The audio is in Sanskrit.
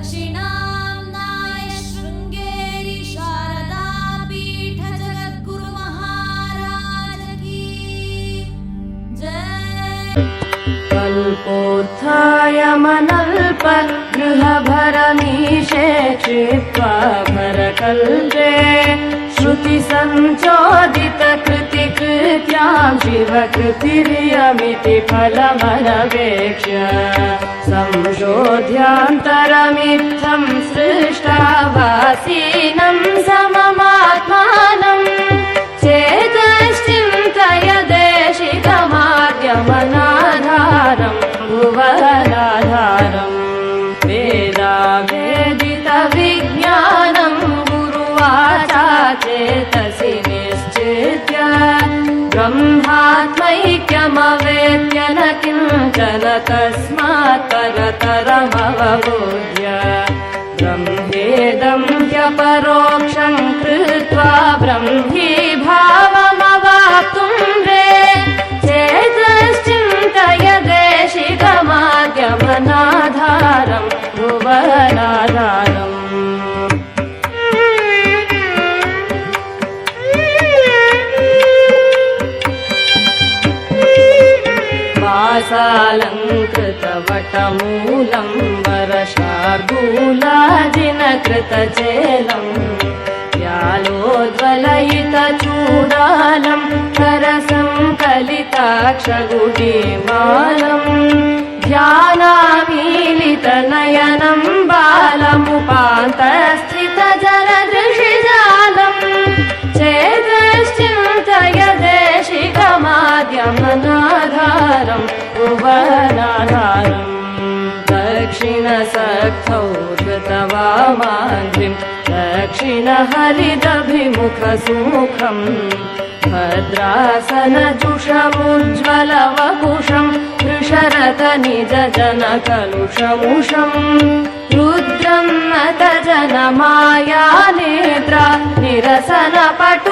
दक्षिणाम्नाय शृङ्गेरि शारदापीठ जगद्गुरुमहाराज की जय कल्पोत्थायमनल्प गृहभरमीशे क्षिप्त्वा भरकल्पे श्रुतिसञ्चोदितकृतिकृत्यां शिवकृतिरियमिति फलमनवेक्ष्य संशोध्यान्तरमित्थं सृष्टावासीनं सममात्मानम् चेतश्चिन्तय देशिकमाद्यमनाधारम् भुवनाधारम् वेदावेदितविज्ञानम् गुरुवाचा चेतसि निश्चित्य ब्रह्मात्मैक्यमवेद्य न तस्मात् परतरमवबोध्य ब्रह्मेदं ह्यपरोक्षं कृत्वा ब्रह्मी भावमवाप्तुं रे चेतश्चिन्तय देशिकमाद्यमनाधारं भुवनाधारम् वासालङ्कृतवटमूलं वरशार्दूलाजिनकृतचेलम् व्यालोज्वलयितचूडालं करसङ्कलिताक्षगुटीमालम् ध्यानामीलितनयनं बालमुपान्तस्थितजलदृशिजालम् दक्षिणसक्तौ कृतवामान्त्रिम् दक्षिणहरिदभिमुखसुमुखम् भद्रासनजुषमुज्ज्वलवपुषम् वृषरतनिजजनकलुषमुषम् रुद्रम् नतजनमाया नेत्रा निरसनपट